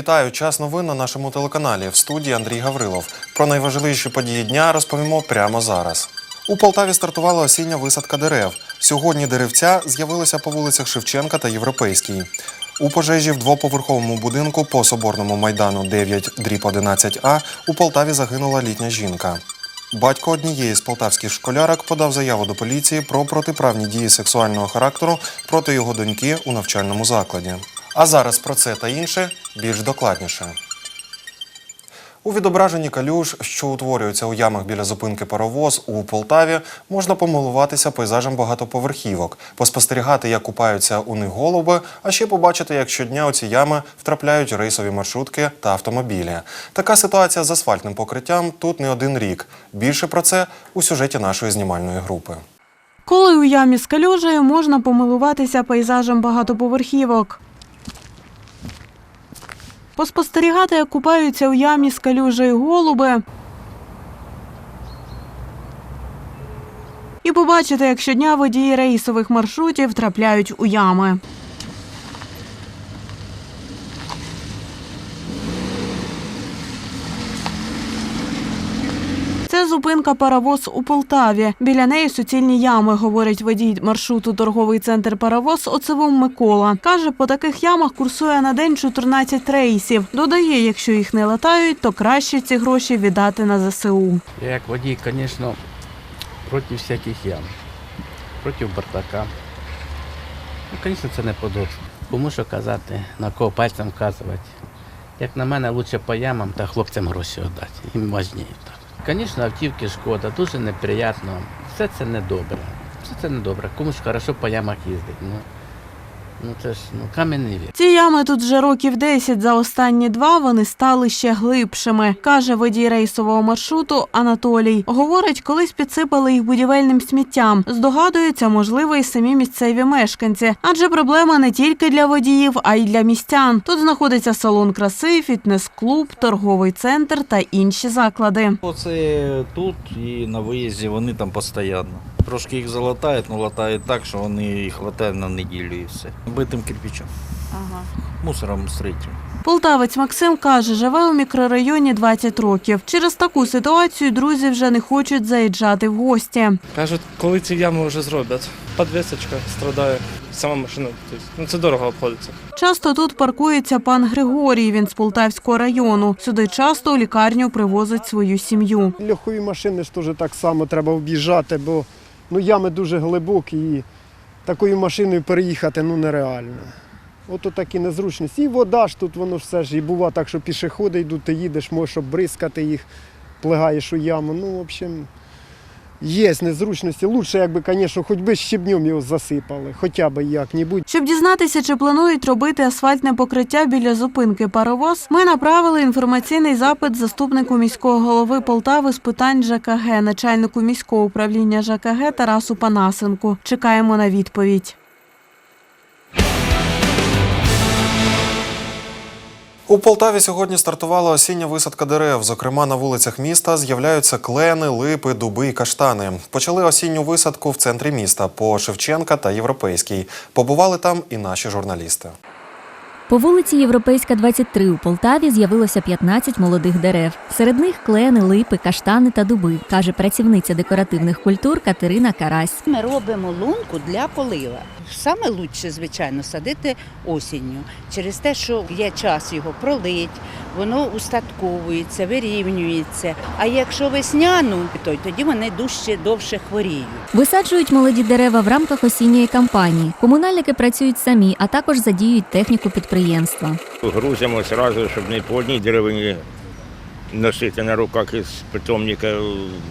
Вітаю! Час новин на нашому телеканалі. В студії Андрій Гаврилов. Про найважливіші події дня розповімо прямо зараз. У Полтаві стартувала осіння висадка дерев. Сьогодні деревця з'явилися по вулицях Шевченка та Європейській. У пожежі в двоповерховому будинку по Соборному майдану 9 дріб 11А у Полтаві загинула літня жінка. Батько однієї з полтавських школярок подав заяву до поліції про протиправні дії сексуального характеру проти його доньки у навчальному закладі. А зараз про це та інше більш докладніше. У відображенні калюж, що утворюються у ямах біля зупинки паровоз у Полтаві, можна помилуватися пейзажем багатоповерхівок, поспостерігати, як купаються у них голуби, а ще побачити, як щодня у ці ями втрапляють рейсові маршрутки та автомобілі. Така ситуація з асфальтним покриттям тут не один рік. Більше про це у сюжеті нашої знімальної групи. Коли у ямі з калюжею можна помилуватися пейзажем багатоповерхівок. Поспостерігати, як купаються у ямі з калюжею голуби. І побачити, як щодня водії рейсових маршрутів трапляють у ями. Це зупинка паровоз у Полтаві. Біля неї суцільні ями, говорить водій маршруту торговий центр паровоз Оцевом Микола. Каже, по таких ямах курсує на день 14 рейсів. Додає, якщо їх не латають, то краще ці гроші віддати на ЗСУ. Я як водій, звісно, проти всяких ям, проти Бартака. Ну, звісно, це не подобно. Кому що казати, на кого пальцем вказувати. Як на мене, краще по ямам та хлопцям гроші віддати. Їм важніше. Звісно, автівки шкода, дуже неприємно. Все це недобре. Все це недобре. Комусь хорошо по ямах їздить. Ну, ну це ж ну, кам'яний вік. Ці ями тут вже років 10. За останні два вони стали ще глибшими, каже водій рейсового маршруту Анатолій. Говорить, колись підсипали їх будівельним сміттям. Здогадується, можливо, і самі місцеві мешканці. Адже проблема не тільки для водіїв, а й для містян. Тут знаходиться салон краси, фітнес-клуб, торговий центр та інші заклади. Оце тут і на виїзді вони там постійно. Трошки їх залатають, але латають так, що вони їх латають на неділю і все. Битим кирпичом, мусором стритим. Полтавець Максим каже, живе у мікрорайоні 20 років. Через таку ситуацію друзі вже не хочуть заїжджати в гості. Кажуть, коли ці ями вже зроблять. Подвісочка страдає, сама машина. Ну це дорого обходиться. Часто тут паркується пан Григорій. Він з Полтавського району. Сюди часто у лікарню привозить свою сім'ю. Легкові машини ж теж так само треба об'їжджати, бо ну, ями дуже глибокі і такою машиною переїхати ну, нереально. Ото такі незручності. І вода ж тут, воно все ж і буває так, що пішоходи йдуть, ти їдеш, можеш обризкати їх, плегаєш у яму. Ну, в общем, є незручності. Лучше, якби, звісно, хоч би щебнем його засипали, хоча б як-небудь. Щоб дізнатися, чи планують робити асфальтне покриття біля зупинки паровоз, ми направили інформаційний запит заступнику міського голови Полтави з питань ЖКГ, начальнику міського управління ЖКГ Тарасу Панасенку. Чекаємо на відповідь. У Полтаві сьогодні стартувала осіння висадка дерев. Зокрема, на вулицях міста з'являються клени, липи, дуби і каштани. Почали осінню висадку в центрі міста по Шевченка та Європейській. Побували там і наші журналісти. По вулиці Європейська, 23 у Полтаві з'явилося 15 молодих дерев. Серед них клени, липи, каштани та дуби, каже працівниця декоративних культур Катерина Карась. Ми робимо лунку для полива. Саме лучше, звичайно, садити осінню через те, що є час його пролить, воно устатковується, вирівнюється. А якщо весняну, то тоді вони дужче довше хворіють. Висаджують молоді дерева в рамках осінньої кампанії. Комунальники працюють самі, а також задіють техніку підприємства. Грузимо одразу, щоб не по одній деревині носити на руках із питомника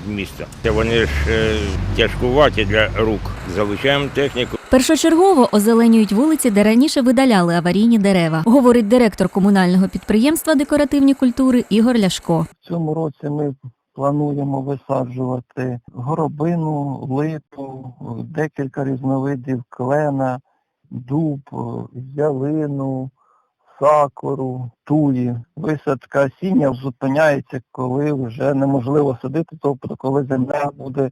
в місто. Це Вони ж е, тяжкуваті для рук. Залучаємо техніку. Першочергово озеленюють вулиці, де раніше видаляли аварійні дерева, говорить директор комунального підприємства декоративні культури Ігор Ляшко. В цьому році ми плануємо висаджувати горобину, липу, декілька різновидів клена, дуб, ялину, сакуру, туї. Висадка осіння зупиняється, коли вже неможливо садити, тобто коли земля буде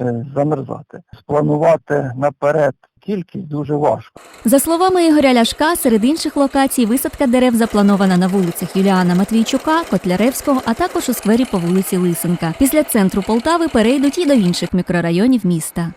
е, замерзати. Спланувати наперед кількість дуже важко. За словами Ігоря Ляшка, серед інших локацій висадка дерев запланована на вулицях Юліана Матвійчука, Котляревського, а також у сквері по вулиці Лисенка. Після центру Полтави перейдуть і до інших мікрорайонів міста.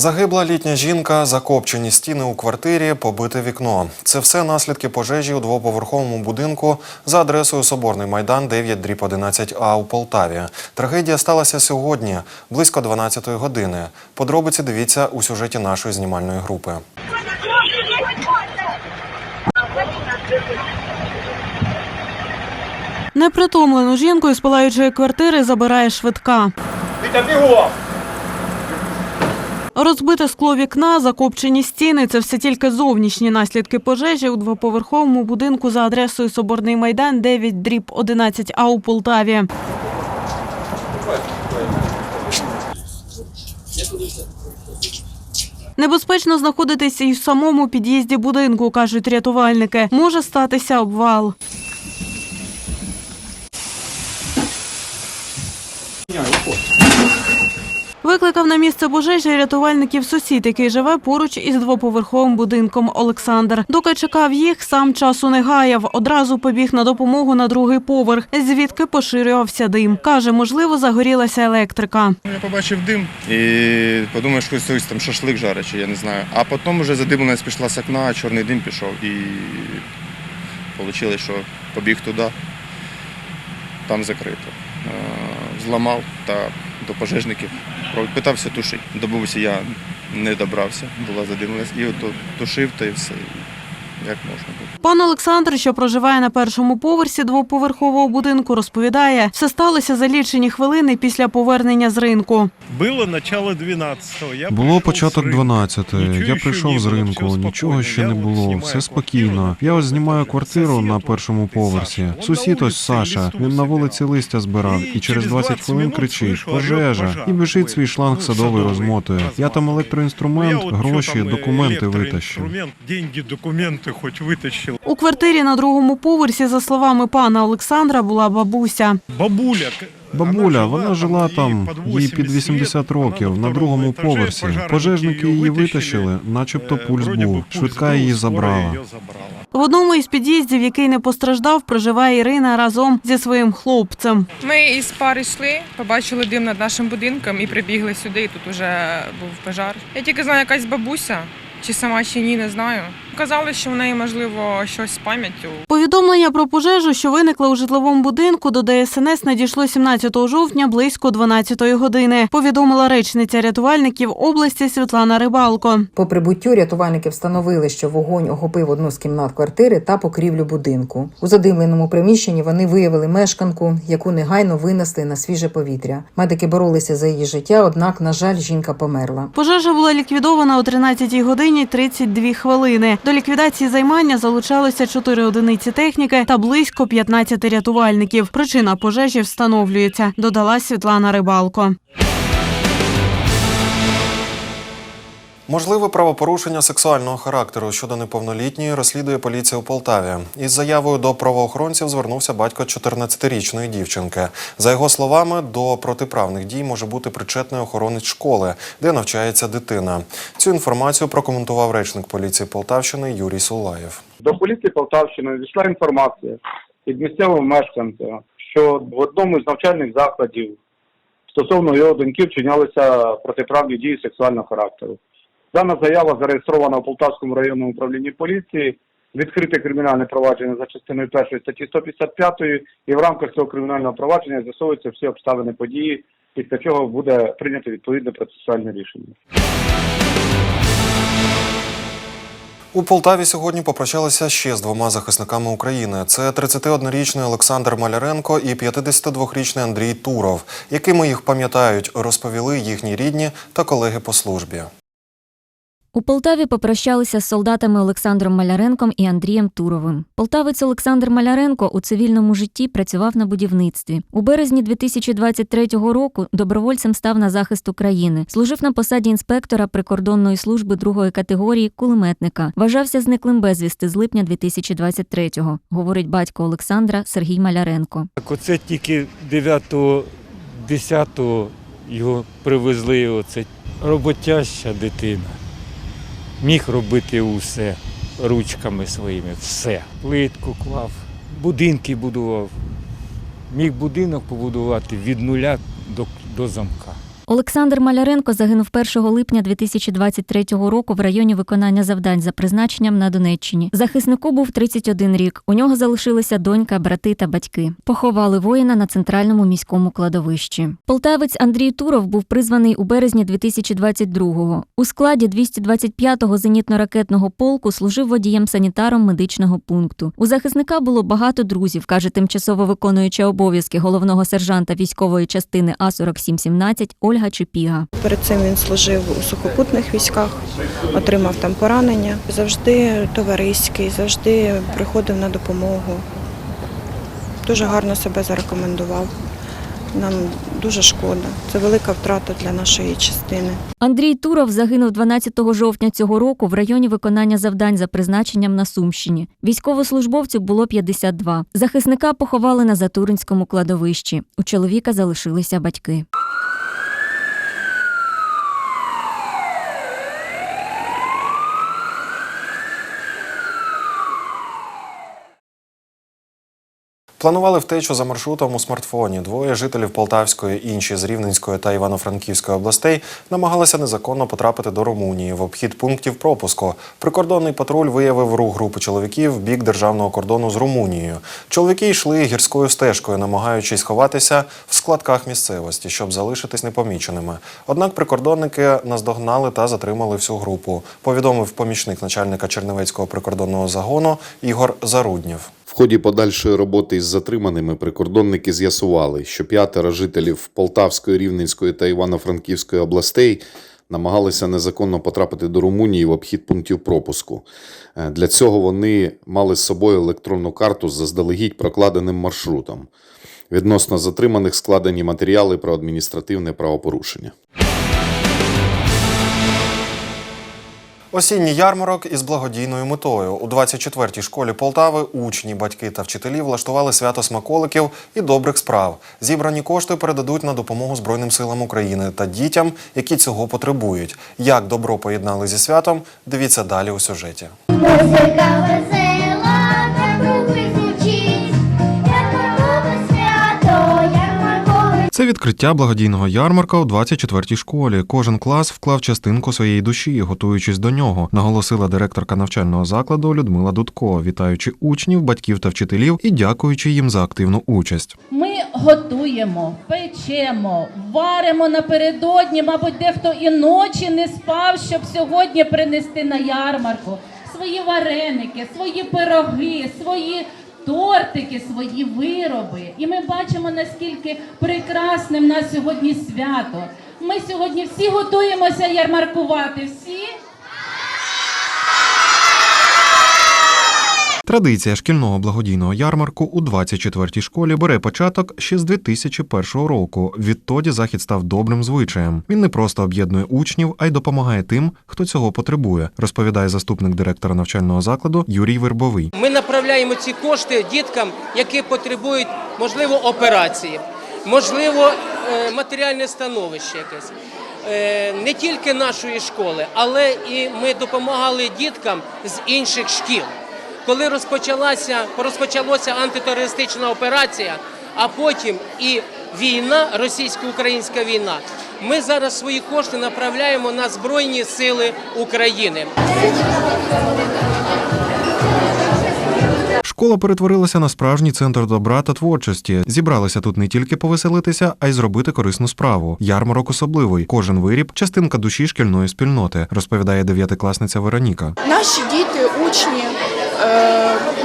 Загибла літня жінка, закопчені стіни у квартирі, побите вікно. Це все наслідки пожежі у двоповерховому будинку за адресою Соборний майдан 9 дріб 11 А у Полтаві. Трагедія сталася сьогодні, близько 12-ї години. Подробиці дивіться у сюжеті нашої знімальної групи. Непритомлену жінку із палаючої квартири забирає швидка. Розбите скло вікна, закопчені стіни це все тільки зовнішні наслідки пожежі у двоповерховому будинку за адресою Соборний майдан 9 дріб 11 А у Полтаві. Небезпечно знаходитися і в самому під'їзді будинку, кажуть рятувальники. Може статися обвал. Викликав на місце пожежі рятувальників сусід, який живе поруч із двоповерховим будинком Олександр. Доки чекав їх, сам часу не гаяв. Одразу побіг на допомогу на другий поверх, звідки поширювався дим. Каже, можливо, загорілася електрика. Я побачив дим і подумав, що хтось там шашлик жарить, чи я не знаю. А потім вже задимленість пішла з окна, чорний дим пішов і вийшло, що побіг туди, там закрито. Е, Зламав та до пожежників. Питався тушити. Добувся я не добрався, була задимилась. І от тушив та і все. Як можна було. Пан Олександр, що проживає на першому поверсі двоповерхового будинку, розповідає, все сталося за лічені хвилини після повернення з ринку. Було начало 12-го. Я Було початок з 12 Нічого Я прийшов з ринку, нічого ще не було, все спокійно. Я ось знімаю квартиру на першому поверсі. Сусід ось Саша. Він на вулиці листя збирав І через через 20 20 хвилин кричить пожежа і біжить свій шланг ну, садовий розмотує. Я там електроінструмент, Ну, от гроші, там, документи витащив. електроінструмент, деньги, хоч витащив. У квартирі на другому поверсі, за словами пана Олександра, була бабуся. Бабуля. Бабуля, вона жила там, їй під 80 років, на другому поверсі. Пожежники її витащили, начебто пульс був. Швидка її забрала. В одному із під'їздів, який не постраждав, проживає Ірина разом зі своїм хлопцем. Ми із пари йшли, побачили дим над нашим будинком і прибігли сюди. І тут уже був пожар. Я тільки знаю, якась бабуся, чи сама чи ні, не знаю. Казали, що в неї можливо щось з пам'яттю. Повідомлення про пожежу, що виникла у житловому будинку, до ДСНС надійшло 17 жовтня близько 12 години. Повідомила речниця рятувальників області Світлана Рибалко. По прибуттю рятувальники встановили, що вогонь охопив одну з кімнат квартири та покрівлю будинку. У задимленому приміщенні вони виявили мешканку, яку негайно винесли на свіже повітря. Медики боролися за її життя, однак, на жаль, жінка померла. Пожежа була ліквідована о 13 годині 32 хвилини. До ліквідації займання залучалося 4 одиниці техніки та близько 15 рятувальників. Причина пожежі встановлюється, додала Світлана Рибалко. Можливе правопорушення сексуального характеру щодо неповнолітньої розслідує поліція у Полтаві. Із заявою до правоохоронців звернувся батько 14-річної дівчинки. За його словами, до протиправних дій може бути причетний охоронець школи, де навчається дитина. Цю інформацію прокоментував речник поліції Полтавщини Юрій Сулаєв. До поліції Полтавщини надійшла інформація від місцевого мешканця, що в одному з навчальних закладів стосовно його доньки вчинялися протиправні дії сексуального характеру. Дана заява зареєстрована у Полтавському районному управлінні поліції, відкрите кримінальне провадження за частиною першої статті 155 і в рамках цього кримінального провадження з'ясовуються всі обставини події, після чого буде прийнято відповідне процесуальне рішення. У Полтаві сьогодні попрощалися ще з двома захисниками України. Це 31-річний Олександр Маляренко і 52-річний Андрій Туров. Якими їх пам'ятають, розповіли їхні рідні та колеги по службі. У Полтаві попрощалися з солдатами Олександром Маляренком і Андрієм Туровим. Полтавець Олександр Маляренко у цивільному житті працював на будівництві. У березні 2023 року добровольцем став на захист України. Служив на посаді інспектора прикордонної служби другої категорії кулеметника. Вважався зниклим безвісти з липня 2023-го, говорить батько Олександра Сергій Маляренко. Так оце тільки 9-10 його привезли, оце роботяща дитина. Міг робити усе ручками своїми, все. Плитку клав, будинки будував. Міг будинок побудувати від нуля до, до замка. Олександр Маляренко загинув 1 липня 2023 року в районі виконання завдань за призначенням на Донеччині. Захиснику був 31 рік. У нього залишилися донька, брати та батьки. Поховали воїна на центральному міському кладовищі. Полтавець Андрій Туров був призваний у березні 2022-го. У складі 225-го зенітно-ракетного полку служив водієм-санітаром медичного пункту. У захисника було багато друзів, каже тимчасово виконуюча обов'язки головного сержанта військової частини А 4717 Ольга Чепіга. Перед цим він служив у сухопутних військах, отримав там поранення. Завжди товариський, завжди приходив на допомогу. Дуже гарно себе зарекомендував. Нам дуже шкода. Це велика втрата для нашої частини. Андрій Туров загинув 12 жовтня цього року в районі виконання завдань за призначенням на Сумщині. Військовослужбовцю було 52. Захисника поховали на Затуринському кладовищі. У чоловіка залишилися батьки. Планували втечу за маршрутом у смартфоні. Двоє жителів Полтавської, інші з Рівненської та Івано-Франківської областей намагалися незаконно потрапити до Румунії в обхід пунктів пропуску. Прикордонний патруль виявив рух групи чоловіків в бік державного кордону з Румунією. Чоловіки йшли гірською стежкою, намагаючись ховатися в складках місцевості, щоб залишитись непоміченими. Однак прикордонники наздогнали та затримали всю групу. Повідомив помічник начальника Чернівецького прикордонного загону Ігор Заруднєв. В ході подальшої роботи із затриманими прикордонники з'ясували, що п'ятеро жителів Полтавської, Рівненської та Івано-Франківської областей намагалися незаконно потрапити до Румунії в обхід пунктів пропуску. Е, Для цього вони мали з собою електронну карту з заздалегідь прокладеним маршрутом. Відносно затриманих складені матеріали про адміністративне правопорушення. Осінній ярмарок із благодійною метою. У 24-й школі Полтави учні, батьки та вчителі влаштували свято смаколиків і добрих справ. Зібрані кошти передадуть на допомогу Збройним силам України та дітям, які цього потребують. Як добро поєднали зі святом, дивіться далі у сюжеті. Це відкриття благодійного ярмарка у 24-й школі. Кожен клас вклав частинку своєї душі, готуючись до нього, наголосила директорка навчального закладу Людмила Дудко, вітаючи учнів, батьків та вчителів і дякуючи їм за активну участь. Ми готуємо, печемо, варимо напередодні, мабуть, дехто і ночі не спав, щоб сьогодні принести на ярмарку свої вареники, свої пироги, свої тортики, свої вироби. І ми бачимо, наскільки прекрасним на сьогодні свято. Ми сьогодні всі готуємося ярмаркувати. Всі. Традиція шкільного благодійного ярмарку у 24-й школі бере початок ще з 2001 року. Відтоді захід став добрим звичаєм. Він не просто об'єднує учнів, а й допомагає тим, хто цього потребує, розповідає заступник директора навчального закладу Юрій Вербовий. Ми направляємо ці кошти діткам, які потребують, можливо, операції, можливо, е, матеріальне становище якесь. Е, Не тільки нашої школи, але і ми допомагали діткам з інших шкіл. Коли розпочалася, розпочалася антитерористична операція, а потім і війна, російсько-українська війна, ми зараз свої кошти направляємо на Збройні Сили України. Школа перетворилася на справжній центр добра та творчості. Зібралися тут не тільки повеселитися, а й зробити корисну справу. Ярмарок особливий. Кожен виріб частинка душі шкільної спільноти, розповідає дев'ятикласниця Вероніка. Наші діти, учні,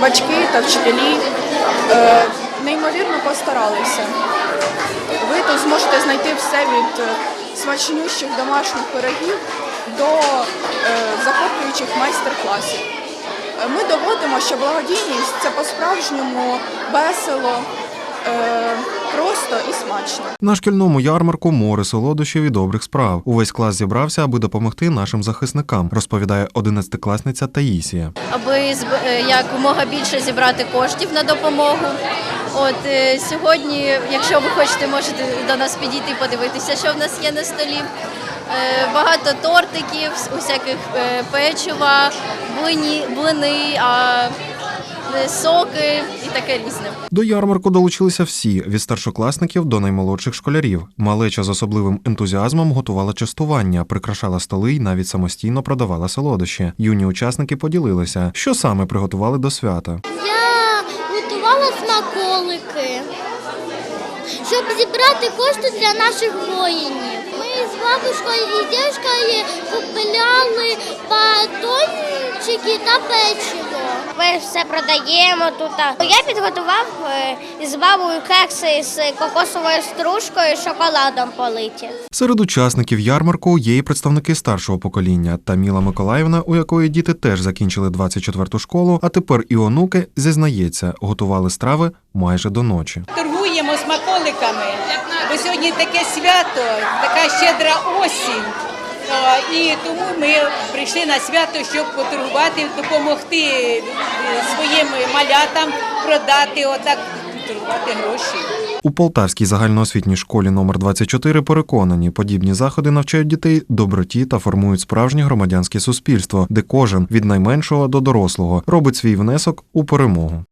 батьки та вчителі е, неймовірно постаралися. Ви тут зможете знайти все від е, смачнющих домашніх пирогів до е, захоплюючих майстер-класів. Ми доводимо, що благодійність це по-справжньому весело, просто і смачно. На шкільному ярмарку море солодощів і добрих справ. Увесь клас зібрався, аби допомогти нашим захисникам, розповідає одинадцятикласниця Таїсія. аби е, якомога більше зібрати коштів на допомогу. От е, сьогодні, якщо ви хочете, можете до нас підійти подивитися, що в нас є на столі. Е, Багато тортиків, усяких печива, блині, блини, а, соки і таке різне. До ярмарку долучилися всі від старшокласників до наймолодших школярів. Малеча з особливим ентузіазмом готувала частування, прикрашала столи і навіть самостійно продавала солодощі. Юні учасники поділилися, що саме приготували до свята. Я готувала смаколики, щоб зібрати кошти для наших воїнів. Бабушкою і дядькою купляли батончики та печиво. Ми все продаємо тут. Я підготував е, з бабою кекси з кокосовою стружкою і шоколадом политі. Серед учасників ярмарку є і представники старшого покоління. Таміла Миколаївна, у якої діти теж закінчили 24-ту школу, а тепер і онуки зізнається, готували страви майже до ночі. торгуємо смаколиками, бо сьогодні таке свято, така щедра осінь. І тому ми прийшли на свято, щоб поторгувати, допомогти е, своїм малятам продати, отак торгувати гроші. У Полтавській загальноосвітній школі номер 24 переконані, подібні заходи навчають дітей доброті та формують справжнє громадянське суспільство, де кожен від найменшого до дорослого робить свій внесок у перемогу.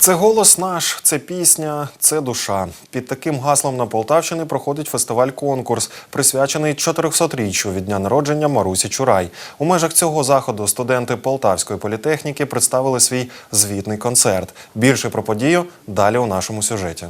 Це голос наш, це пісня, це душа. Під таким гаслом на Полтавщині проходить фестиваль-конкурс, присвячений 400-річчю від дня народження Марусі Чурай. У межах цього заходу студенти Полтавської політехніки представили свій звітний концерт. Більше про подію далі у нашому сюжеті.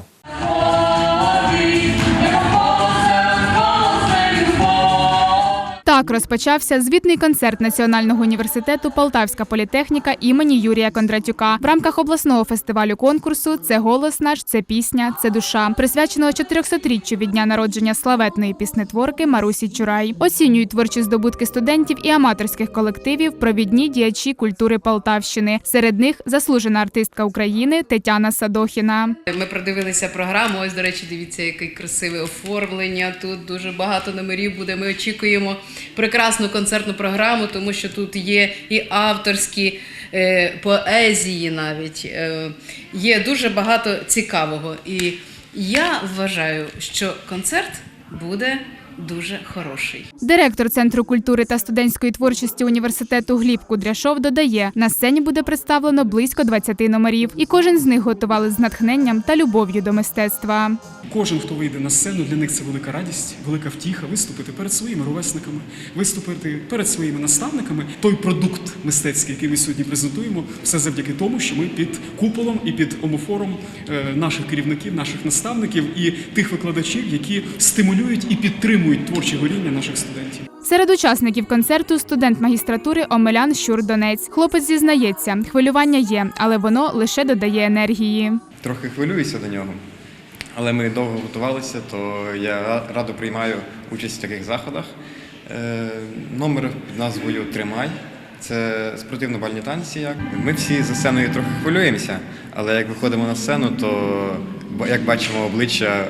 Так розпочався звітний концерт Національного університету Полтавська політехніка імені Юрія Кондратюка в рамках обласного фестивалю конкурсу Це голос наш, це пісня, це душа, присвяченого 400-річчю від дня народження славетної піснетворки Марусі Чурай. Оцінюють творчі здобутки студентів і аматорських колективів, провідні діячі культури Полтавщини. Серед них заслужена артистка України Тетяна Садохіна. Ми продивилися програму. Ось, до речі, дивіться, яке красиве оформлення. Тут дуже багато номерів буде. Ми очікуємо прекрасну концертну програму, тому що тут є і авторські е, поезії, навіть е, є дуже багато цікавого. І я вважаю, що концерт буде дуже хороший. Директор Центру культури та студентської творчості університету Гліб Кудряшов додає, на сцені буде представлено близько 20 номерів, і кожен з них готували з натхненням та любов'ю до мистецтва. Кожен, хто вийде на сцену, для них це велика радість, велика втіха виступити перед своїми ровесниками, виступити перед своїми наставниками. Той продукт мистецький, який ми сьогодні презентуємо, все завдяки тому, що ми під куполом і під омофором е, наших керівників, наших наставників і тих викладачів, які стимулюють і підтримують творче горіння наших студентів. Серед учасників концерту студент магістратури Омелян Щур Донець. Хлопець зізнається, хвилювання є, але воно лише додає енергії. Трохи хвилююся до нього, але ми довго готувалися, то я радо приймаю участь в таких заходах. Е, Номер під назвою Тримай. Це спортивно-бальні танці. Як ми всі за сценою трохи хвилюємося, але як виходимо на сцену, то як бачимо обличчя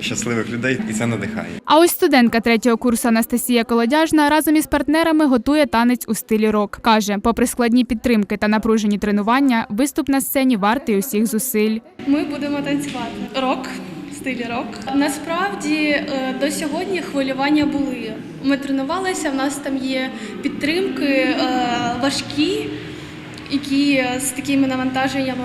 щасливих людей, і це надихає. А ось студентка третього курсу Анастасія Колодяжна разом із партнерами готує танець у стилі рок. Каже, попри складні підтримки та напружені тренування, виступ на сцені вартий усіх зусиль. Ми будемо танцювати рок, в стилі рок. Насправді е, до сьогодні хвилювання були. Ми тренувалися, в нас там є підтримки е, важкі, які з такими навантаженнями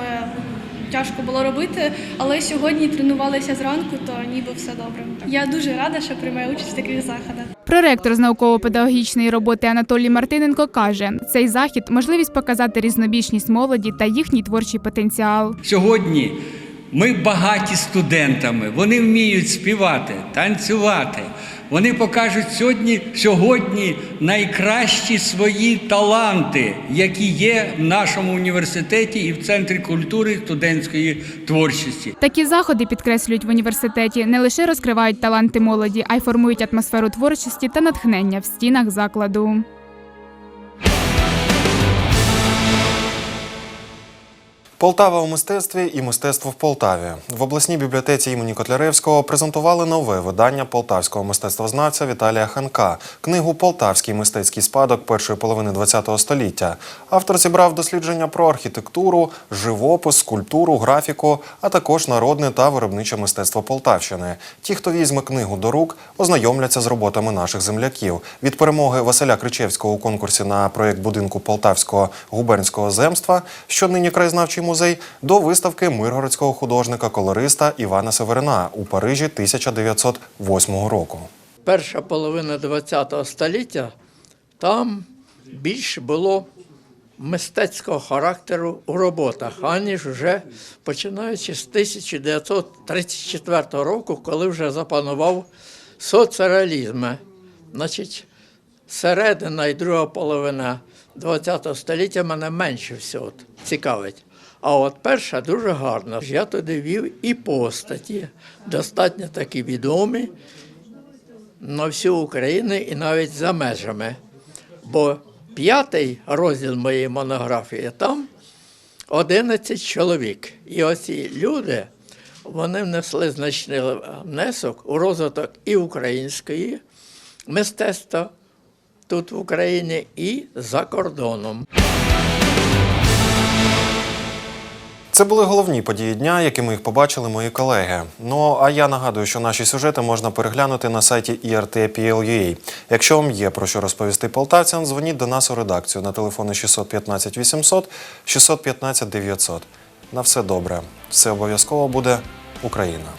тяжко було робити. Але сьогодні тренувалися зранку, то ніби все добре. Я дуже рада, що приймаю участь в таких заходах. Проректор з науково-педагогічної роботи Анатолій Мартиненко каже, цей захід можливість показати різнобічність молоді та їхній творчий потенціал. Сьогодні ми багаті студентами. Вони вміють співати, танцювати. Вони покажуть сьогодні, сьогодні найкращі свої таланти, які є в нашому університеті і в центрі культури студентської творчості. Такі заходи підкреслюють в університеті не лише розкривають таланти молоді, а й формують атмосферу творчості та натхнення в стінах закладу. Полтава у мистецтві і мистецтво в Полтаві. В обласній бібліотеці імені Котляревського презентували нове видання полтавського мистецтвознавця Віталія Ханка, книгу Полтавський мистецький спадок першої половини ХХ століття. Автор зібрав дослідження про архітектуру, живопис, скульптуру, графіку, а також народне та виробниче мистецтво Полтавщини. Ті, хто візьме книгу до рук, ознайомляться з роботами наших земляків. Від перемоги Василя Кричевського у конкурсі на проєкт будинку Полтавського губернського земства, що нині краєзнавчий музей, до виставки миргородського художника-колориста Івана Северина у Парижі 1908 року. перша половина ХХ століття там більше було мистецького характеру у роботах, аніж вже починаючи з 1934 року, коли вже запанував соцреалізм. Значить, середина і друга половина ХХ століття мене менше всього цікавить. А от перша дуже гарна. Я туди вів і постаті, достатньо такі відомі, на всю Україну і навіть за межами. Бо п'ятий розділ моєї монографії там 11 чоловік. І оці люди вони внесли значний внесок у розвиток і української мистецтва тут в Україні, і за кордоном. Це були головні події дня, якими їх побачили мої колеги. Ну а я нагадую, що наші сюжети можна переглянути на сайті IRT.PL.UA. Якщо вам є про що розповісти полтавцям, дзвоніть до нас у редакцію на телефони 615 800 615 900. На все добре. Все обов'язково буде Україна.